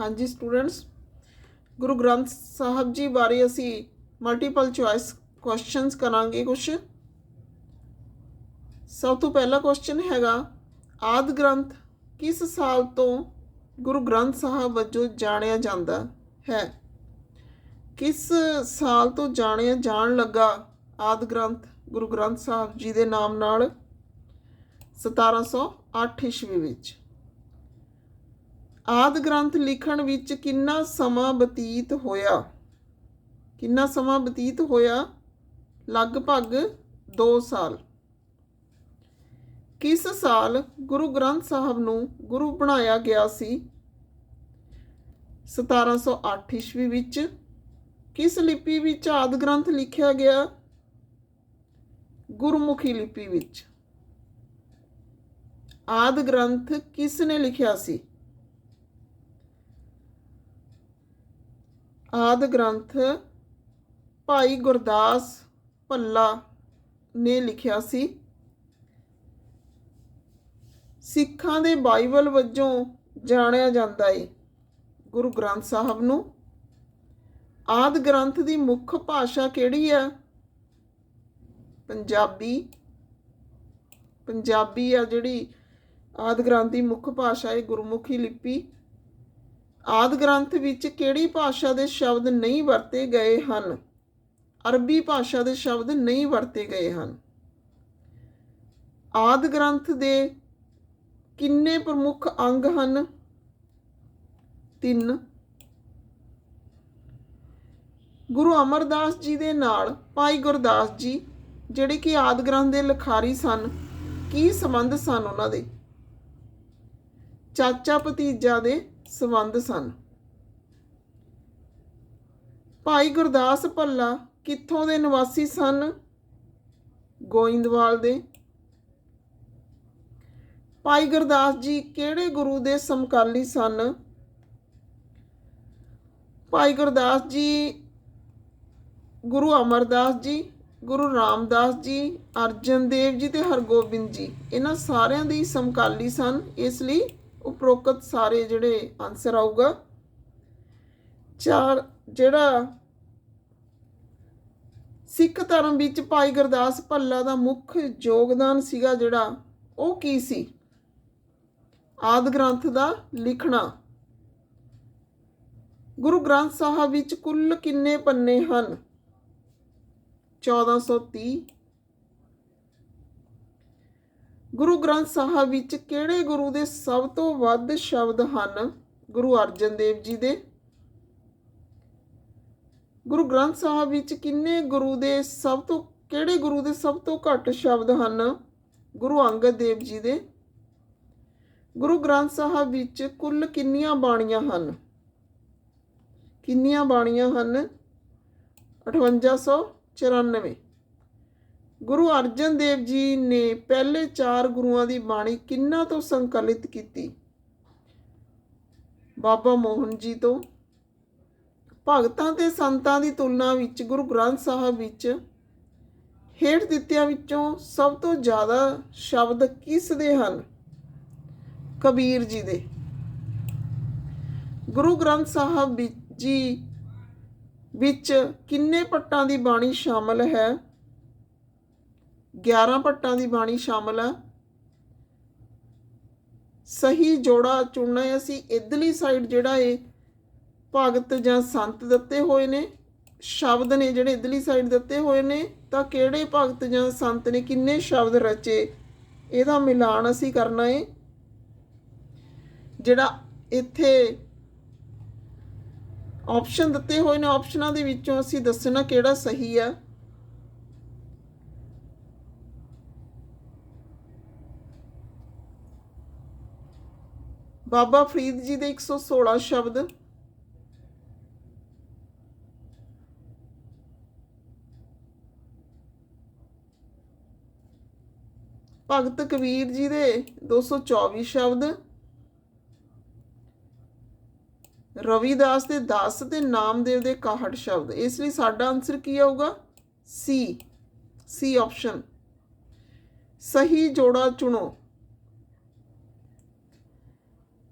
ਹਾਂਜੀ ਸਟੂਡੈਂਟਸ ਗੁਰੂ ਗ੍ਰੰਥ ਸਾਹਿਬ ਜੀ ਬਾਰੇ ਅਸੀਂ ਮਲਟੀਪਲ ਚੁਆਇਸ ਕੁਐਸਚਨਸ ਕਰਾਂਗੇ ਕੁਝ ਸਭ ਤੋਂ ਪਹਿਲਾ ਕੁਐਸਚਨ ਹੈਗਾ, ਆਦ ਗ੍ਰੰਥ ਕਿਸ ਸਾਲ ਤੋਂ ਗੁਰੂ ਗ੍ਰੰਥ ਸਾਹਿਬ ਵਜੋਂ ਜਾਣਿਆ ਜਾਂਦਾ ਹੈ? ਕਿਸ ਸਾਲ ਤੋਂ ਜਾਣਿਆ ਜਾਣ ਲੱਗਾ ਆਦ ਗ੍ਰੰਥ ਗੁਰੂ ਗ੍ਰੰਥ ਸਾਹਿਬ ਜੀ ਦੇ ਨਾਮ ਨਾਲ? 1708 ਈਸਵੀ ਵਿੱਚ। ਆਦ ਗ੍ਰੰਥ ਲਿਖਣ ਵਿੱਚ ਕਿੰਨਾ ਸਮਾਂ ਬਤੀਤ ਹੋਇਆ? ਕਿੰਨਾ ਸਮਾਂ ਬਤੀਤ ਹੋਇਆ? ਲਗਭਗ 2 ਸਾਲ। ਕਿਸ ਸਾਲ ਗੁਰੂ ਗ੍ਰੰਥ ਸਾਹਿਬ ਨੂੰ ਗੁਰੂ ਬਣਾਇਆ ਗਿਆ ਸੀ? 1708 ਈਸਵੀ ਵਿੱਚ ਕਿਸ ਲਿਪੀ ਵਿੱਚ ਆਦ ਗ੍ਰੰਥ ਲਿਖਿਆ ਗਿਆ? ਗੁਰਮੁਖੀ ਲਿਪੀ ਵਿੱਚ। ਆਦ ਗ੍ਰੰਥ ਕਿਸ ਨੇ ਲਿਖਿਆ ਸੀ? ਆਦਿ ਗ੍ਰੰਥ ਭਾਈ ਗੁਰਦਾਸ ਭੱਲਾ ਨੇ ਲਿਖਿਆ ਸੀ। ਸਿੱਖਾਂ ਦੇ ਬਾਈਬਲ ਵਜੋਂ ਜਾਣਿਆ ਜਾਂਦਾ ਏ ਗੁਰੂ ਗ੍ਰੰਥ ਸਾਹਿਬ ਨੂੰ। ਆਦ ਗ੍ਰੰਥ ਦੀ ਮੁੱਖ ਭਾਸ਼ਾ ਕਿਹੜੀ ਆ ਪੰਜਾਬੀ। ਪੰਜਾਬੀ ਆ ਜਿਹੜੀ ਆਦ ਗ੍ਰੰਥ ਦੀ ਮੁੱਖ ਭਾਸ਼ਾ ਹੈ ਗੁਰਮੁਖੀ ਲਿਪੀ। ਆਦ ਗ੍ਰੰਥ ਵਿੱਚ ਕਿਹੜੀ ਭਾਸ਼ਾ ਦੇ ਸ਼ਬਦ ਨਹੀਂ ਵਰਤੇ ਗਏ ਹਨ? ਅਰਬੀ ਭਾਸ਼ਾ ਦੇ ਸ਼ਬਦ ਨਹੀਂ ਵਰਤੇ ਗਏ ਹਨ। ਆਦ ਗ੍ਰੰਥ ਦੇ ਕਿੰਨੇ ਪ੍ਰਮੁੱਖ ਅੰਗ ਹਨ? ਤਿੰਨ। ਗੁਰੂ ਅਮਰਦਾਸ ਜੀ ਦੇ ਨਾਲ ਭਾਈ ਗੁਰਦਾਸ ਜੀ, ਜਿਹੜੇ ਕਿ ਆਦ ਗ੍ਰੰਥ ਦੇ ਲਖਾਰੀ ਸਨ, ਕੀ ਸੰਬੰਧ ਸਨ ਉਹਨਾਂ ਦੇ? ਚਾਚਾ ਭਤੀਜਾ ਦੇ ਸੰਬੰਧ ਸਨ। ਭਾਈ ਗੁਰਦਾਸ ਭੱਲਾ ਕਿੱਥੋਂ ਦੇ ਨਿਵਾਸੀ ਸਨ? ਗੋਇੰਦਵਾਲ ਦੇ। ਭਾਈ ਗੁਰਦਾਸ ਜੀ ਕਿਹੜੇ ਗੁਰੂ ਦੇ ਸਮਕਾਲੀ ਸਨ? ਭਾਈ ਗੁਰਦਾਸ ਜੀ, ਗੁਰੂ ਅਮਰਦਾਸ ਜੀ, ਗੁਰੂ ਰਾਮਦਾਸ ਜੀ, ਅਰਜਨ ਦੇਵ ਜੀ ਤੇ ਹਰਗੋਬਿੰਦ ਜੀ, ਇਹਨਾਂ ਸਾਰਿਆਂ ਦੇ ਸਮਕਾਲੀ ਸਨ, ਇਸ ਲਈ ਉਪਰੋਕਤ ਸਾਰੇ ਜਿਹੜੇ ਆਨਸਰ ਆਊਗਾ। ਚਾਰ, ਜਿਹੜਾ ਸਿੱਖ ਧਰਮ ਵਿੱਚ ਭਾਈ ਗੁਰਦਾਸ ਭੱਲਾ ਦਾ ਮੁੱਖ ਯੋਗਦਾਨ ਸੀਗਾ ਜਿਹੜਾ, ਉਹ ਕੀ ਸੀ? ਆਦ ਗ੍ਰੰਥ ਦਾ ਲਿਖਣਾ। ਗੁਰੂ ਗ੍ਰੰਥ ਸਾਹਿਬ ਵਿੱਚ ਕੁੱਲ ਕਿੰਨੇ ਪੰਨੇ ਹਨ? 1430 ਗੁਰੂ ਗ੍ਰੰਥ ਸਾਹਿਬ ਵਿੱਚ ਕਿਹੜੇ ਗੁਰੂ ਦੇ ਸਭ ਤੋਂ ਵੱਧ ਸ਼ਬਦ ਹਨ? ਗੁਰੂ ਅਰਜਨ ਦੇਵ ਜੀ ਦੇ। ਗੁਰੂ ਗ੍ਰੰਥ ਸਾਹਿਬ ਵਿੱਚ ਕਿੰਨੇ ਗੁਰੂ ਦੇ ਸਭ ਤੋਂ, ਕਿਹੜੇ ਗੁਰੂ ਦੇ ਸਭ ਤੋਂ ਘੱਟ ਸ਼ਬਦ ਹਨ? ਗੁਰੂ ਅੰਗਦ ਦੇਵ ਜੀ ਦੇ। ਗੁਰੂ ਗ੍ਰੰਥ ਸਾਹਿਬ ਵਿੱਚ ਕੁੱਲ ਕਿੰਨੀਆਂ ਬਾਣੀਆਂ ਹਨ? ਕਿੰਨੀਆਂ ਬਾਣੀਆਂ ਹਨ? 5894 ਗੁਰੂ ਅਰਜਨ ਦੇਵ ਜੀ ਨੇ ਪਹਿਲੇ ਚਾਰ ਗੁਰੂਆਂ ਦੀ ਬਾਣੀ ਕਿੰਨਾ ਤੋਂ ਸੰਕਲਿਤ ਕੀਤੀ? ਬਾਬਾ ਮੋਹਨ ਜੀ ਤੋਂ। ਭਗਤਾਂ ਤੇ ਸੰਤਾਂ ਦੀ ਤੁਲਨਾ ਵਿੱਚ ਗੁਰੂ ਗ੍ਰੰਥ ਸਾਹਿਬ ਵਿੱਚ ਹੇਠ ਦਿੱਤਿਆਂ ਵਿੱਚੋਂ ਸਭ ਤੋਂ ਜ਼ਿਆਦਾ ਸ਼ਬਦ ਕਿਸ ਦੇ ਹਨ? ਕਬੀਰ ਜੀ ਦੇ। ਗੁਰੂ ਗ੍ਰੰਥ ਸਾਹਿਬ ਵਿੱਚ ਜੀ ਵਿੱਚ ਕਿੰਨੇ ਪੱਟਾਂ ਦੀ ਬਾਣੀ ਸ਼ਾਮਲ ਹੈ? 11 ਭੱਟਾਂ ਦੀ ਬਾਣੀ ਸ਼ਾਮਲ ਆ। ਸਹੀ ਜੋੜਾ ਚੁਣਨਾ ਹੈ। ਅਸੀਂ ਇਧਰਲੀ ਸਾਈਡ ਜਿਹੜਾ ਇਹ ਭਗਤ ਜਾਂ ਸੰਤ ਦਿੱਤੇ ਹੋਏ ਨੇ, ਸ਼ਬਦ ਨੇ ਜਿਹੜੇ ਇਧਰਲੀ ਸਾਈਡ ਦਿੱਤੇ ਹੋਏ ਨੇ, ਤਾਂ ਕਿਹੜੇ ਭਗਤ ਜਾਂ ਸੰਤ ਨੇ ਕਿੰਨੇ ਸ਼ਬਦ ਰਚੇ, ਇਹਦਾ ਮਿਲਾਨ ਅਸੀਂ ਕਰਨਾ ਏ ਜਿਹੜਾ ਇੱਥੇ ਆਪਸ਼ਨ ਦਿੱਤੇ ਹੋਏ ਨੇ ਆਪਸ਼ਨਾਂ ਦੇ ਵਿੱਚੋਂ ਅਸੀਂ ਦੱਸਣਾ ਕਿਹੜਾ ਸਹੀ ਆ। ਬਾਬਾ ਫਰੀਦ ਜੀ ਦੇ 116 ਸ਼ਬਦ। ਭਗਤ ਕਬੀਰ ਜੀ ਦੇ 224 ਸ਼ਬਦ। ਰਵੀਦਾਸ ਦੇ 10 ਤੇ ਨਾਮਦੇਵ ਦੇ 61 ਸ਼ਬਦ। ਇਸ ਲਈ ਸਾਡਾ ਆਨਸਰ ਕੀ ਆਊਗਾ? ਸੀ ਸੀ ਆਪਸ਼ਨ ਸਹੀ ਜੋੜਾ ਚੁਣੋ।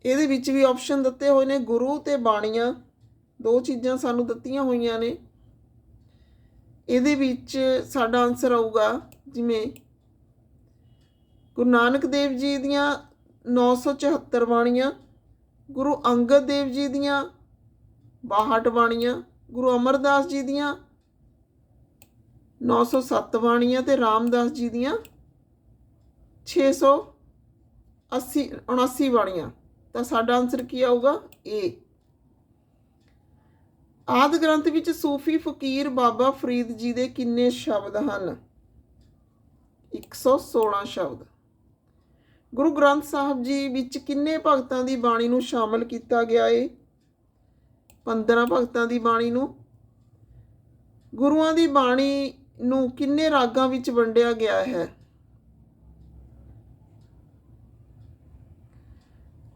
ਇਹਦੇ ਵਿੱਚ ਵੀ ਆਪਸ਼ਨ ਦਿੱਤੇ ਹੋਏ ਨੇ ਗੁਰੂ ਤੇ ਬਾਣੀਆਂ। ਦੋ ਚੀਜ਼ਾਂ ਸਾਨੂੰ ਦਿੱਤੀਆਂ ਹੋਈਆਂ ਨੇ। ਇਹਦੇ ਵਿੱਚ ਸਾਡਾ ਆਨਸਰ ਆਊਗਾ ਜਿਵੇਂ ਗੁਰੂ ਨਾਨਕ ਦੇਵ ਜੀ ਦੀਆਂ 974 ਬਾਣੀਆਂ, ਗੁਰੂ ਅੰਗਦ ਦੇਵ ਜੀ ਦੀਆਂ 62 ਬਾਣੀਆਂ, ਗੁਰੂ ਅਮਰਦਾਸ ਜੀ ਦੀਆਂ 907 ਬਾਣੀਆਂ ਤੇ ਰਾਮਦਾਸ ਜੀ ਦੀਆਂ 680 79 ਬਾਣੀਆਂ। ਤਾਂ ਸਾਡਾ ਆਨਸਰ ਕੀ ਆਊਗਾ? ਏ ਆਦ ਗ੍ਰੰਥ ਵਿੱਚ ਸੂਫੀ ਫਕੀਰ ਬਾਬਾ ਫਰੀਦ ਜੀ ਦੇ ਕਿੰਨੇ ਸ਼ਬਦ ਹਨ? 116 ਸ਼ਬਦ। ਗੁਰੂ ਗ੍ਰੰਥ ਸਾਹਿਬ ਜੀ ਵਿੱਚ ਕਿੰਨੇ ਭਗਤਾਂ ਦੀ ਬਾਣੀ ਨੂੰ ਸ਼ਾਮਲ ਕੀਤਾ ਗਿਆ ਏ? 15 ਭਗਤਾਂ ਦੀ ਬਾਣੀ ਨੂੰ। ਗੁਰੂਆਂ ਦੀ ਬਾਣੀ ਨੂੰ ਕਿੰਨੇ ਰਾਗਾਂ ਵਿੱਚ ਵੰਡਿਆ ਗਿਆ ਹੈ?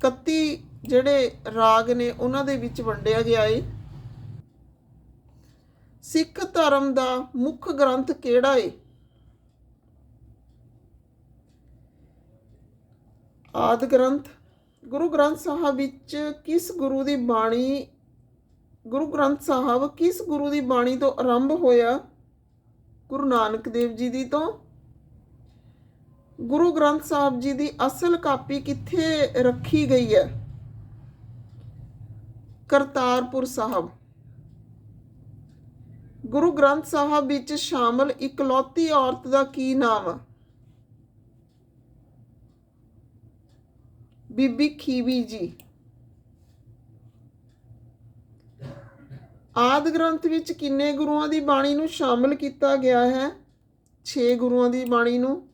31 ਜਿਹੜੇ ਰਾਗ ਨੇ ਉਹਨਾਂ ਦੇ ਵਿੱਚ ਵੰਡਿਆ ਗਿਆ ਏ। ਸਿੱਖ ਧਰਮ ਦਾ ਮੁੱਖ ਗ੍ਰੰਥ ਕਿਹੜਾ ਏ? ਆਦ ਗ੍ਰੰਥ। ਗੁਰੂ ਗ੍ਰੰਥ ਸਾਹਿਬ ਵਿੱਚ ਕਿਸ ਗੁਰੂ ਦੀ ਬਾਣੀ, ਗੁਰੂ ਗ੍ਰੰਥ ਸਾਹਿਬ ਕਿਸ ਗੁਰੂ ਦੀ ਬਾਣੀ ਤੋਂ ਆਰੰਭ ਹੋਇਆ? ਗੁਰੂ ਨਾਨਕ ਦੇਵ ਜੀ ਦੀ ਤੋਂ। ਗੁਰੂ ਗ੍ਰੰਥ ਸਾਹਿਬ ਜੀ ਦੀ ਅਸਲ ਕਾਪੀ ਕਿੱਥੇ ਰੱਖੀ ਗਈ ਹੈ? ਕਰਤਾਰਪੁਰ ਸਾਹਿਬ। ਗੁਰੂ ਗ੍ਰੰਥ ਸਾਹਿਬ ਵਿੱਚ ਸ਼ਾਮਲ ਇਕਲੌਤੀ ਔਰਤ ਦਾ ਕੀ ਨਾਮ ਹੈ ਬੀਬੀ ਖੀਵੀ ਜੀ। ਆਦ ਗ੍ਰੰਥ ਵਿੱਚ ਕਿੰਨੇ ਗੁਰੂਆਂ ਦੀ ਬਾਣੀ ਨੂੰ ਸ਼ਾਮਲ ਕੀਤਾ ਗਿਆ ਹੈ? 6 ਗੁਰੂਆਂ ਦੀ ਬਾਣੀ ਨੂੰ।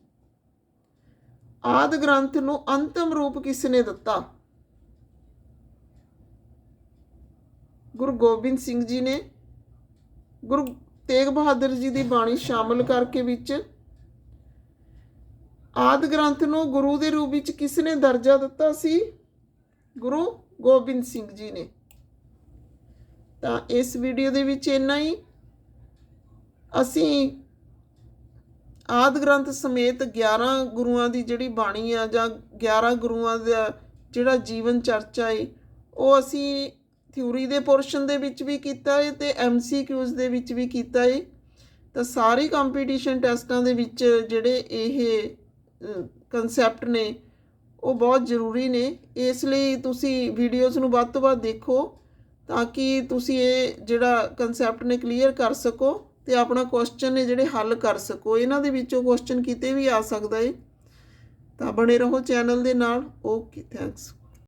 ਆਦ ਗ੍ਰੰਥ ਨੂੰ ਅੰਤਮ ਰੂਪ ਕਿਸ ਨੇ ਦਿੱਤਾ? ਗੁਰੂ ਗੋਬਿੰਦ ਸਿੰਘ ਜੀ ਨੇ, ਗੁਰੂ ਤੇਗ ਬਹਾਦਰ ਜੀ ਦੀ ਬਾਣੀ ਸ਼ਾਮਲ ਕਰਕੇ ਵਿੱਚ ਆਦ ਗ੍ਰੰਥ ਨੂੰ ਗੁਰੂ ਦੇ ਰੂਪ ਵਿੱਚ ਕਿਸ ਨੇ ਦਰਜਾ ਦਿੱਤਾ ਸੀ? ਗੁਰੂ ਗੋਬਿੰਦ ਸਿੰਘ ਜੀ ਨੇ। ਤਾਂ ਇਸ ਵੀਡੀਓ ਦੇ ਵਿੱਚ ਇੰਨਾ ਹੀ। ਅਸੀਂ ਆਦ ਗ੍ਰੰਥ ਸਮੇਤ 11 ਗੁਰੂਆਂ ਦੀ ਜਿਹੜੀ ਬਾਣੀ ਆ ਜਾਂ 11 ਗੁਰੂਆਂ ਦਾ ਜਿਹੜਾ ਜੀਵਨ ਚਰਚਾ ਏ, ਉਹ ਅਸੀਂ ਥਿਊਰੀ ਦੇ ਪੋਰਸ਼ਨ ਦੇ ਵਿੱਚ ਵੀ ਕੀਤਾ ਹੈ ਤੇ ਐਮਸੀਕਿਊਜ਼ ਦੇ ਵਿੱਚ ਵੀ ਕੀਤਾ ਏ। ਤਾਂ ਸਾਰੇ ਕੰਪੀਟੀਸ਼ਨ ਟੈਸਟਾਂ ਦੇ ਵਿੱਚ ਜਿਹੜੇ ਇਹ ਕਨਸੈਪਟ ਨੇ, ਉਹ ਬਹੁਤ ਜ਼ਰੂਰੀ ਨੇ। ਇਸ ਲਈ ਤੁਸੀਂ ਵੀਡੀਓਜ਼ ਨੂੰ ਵੱਧ ਤੋਂ ਵੱਧ ਦੇਖੋ ਤਾਂ ਕਿ ਤੁਸੀਂ ਇਹ ਜਿਹੜਾ ਕਨਸੈਪਟ ਨੇ ਕਲੀਅਰ ਕਰ ਸਕੋ। ਤੇ ਆਪਣਾ ਕੁਐਸਚਨ ਨੇ ਜਿਹੜੇ ਹੱਲ ਕਰ ਸਕੋ, ਇਹਨਾਂ ਦੇ ਵਿੱਚੋਂ ਕੁਐਸਚਨ ਕਿਤੇ ਵੀ ਆ ਸਕਦਾ ਏ। ਤਾਂ ਬਣੇ ਰਹੋ ਚੈਨਲ ਦੇ ਨਾਲ। Okay thanks